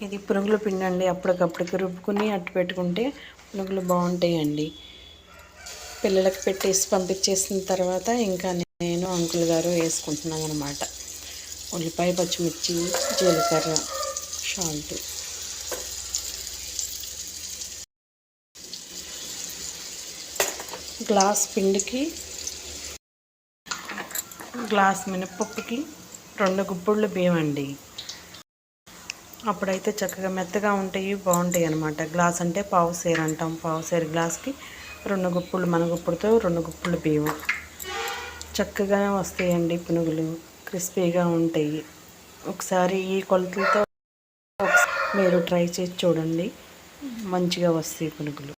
ఇది పునుగులు పిండి అండి అప్పటికప్పటికి రుబ్బుకుని అట్టు పెట్టుకుంటే పునుగులు బాగుంటాయండి. పిల్లలకు పెట్టేసి పంపించేసిన తర్వాత ఇంకా నేను అంకుల్ గారు వేసుకుంటున్నాం అనమాట ఉల్లిపాయ పచ్చిమిర్చి జీలకర్ర షాల్ట్ గ్లాస్ పిండికి గ్లాస్ మినప్పప్పుకి రెండు గుప్పుళ్ళు బియ్యం అండి అప్పుడైతే చక్కగా మెత్తగా ఉంటాయి బాగుంటాయి అనమాట గ్లాస్ అంటే పావు సేరు అంటాం. పావు సేరు గ్లాస్కి రెండు గుప్పులు మన గుప్పుడుతో రెండు గుప్పులు బియ్యం. చక్కగా వస్తాయండి పునుగులు క్రిస్పీగా ఉంటాయి. ఒకసారి ఈ కొలతలతో మీరు ట్రై చేసి చూడండి. మంచిగా వస్తాయి పునుగులు.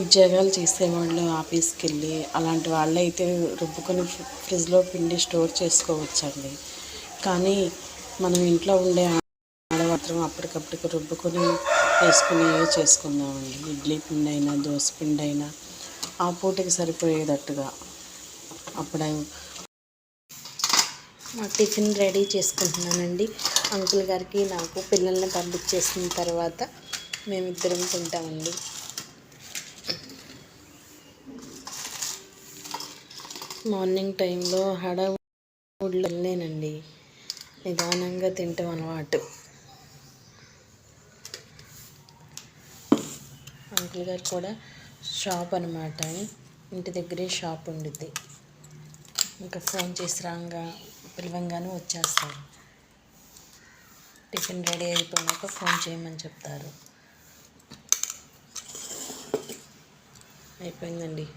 ఉద్యోగాలు చేసేవాళ్ళు ఆఫీస్కి వెళ్ళి అలాంటి వాళ్ళు అయితే రుబ్బుకొని ఫ్రిడ్జ్లో పిండి స్టోర్ చేసుకోవచ్చండి. కానీ మనం ఇంట్లో ఉండే మాత్రం అప్పటికప్పటికి రుబ్బుకొని వేసుకునేవి చేసుకుందామండి. ఇడ్లీ పిండి అయినా దోశ పిండి అయినా ఆ పూటకి సరిపోయేటట్టుగా అప్పుడు మా టిఫిన్ రెడీ చేసుకుంటున్నానండి. అంకుల్ గారికి నాకు పిల్లల్ని పంపించేసిన తర్వాత మేమిద్దరం తింటామండి. మార్నింగ్ టైంలో హడావుడిలో వెళ్ళానండి నిదానంగా తింటాం అన్నమాట అంకుల్ గారు కూడా షాప్ అనమాట ఇంటి దగ్గరే షాప్ ఉండిద్ది. ఇంకా ఫోన్ చేసి రాగా పిలవంగానే వచ్చేస్తారు. టిఫిన్ రెడీ అయిపోయాక ఫోన్ చేయమని చెప్తారు. అయిపోయిందండి.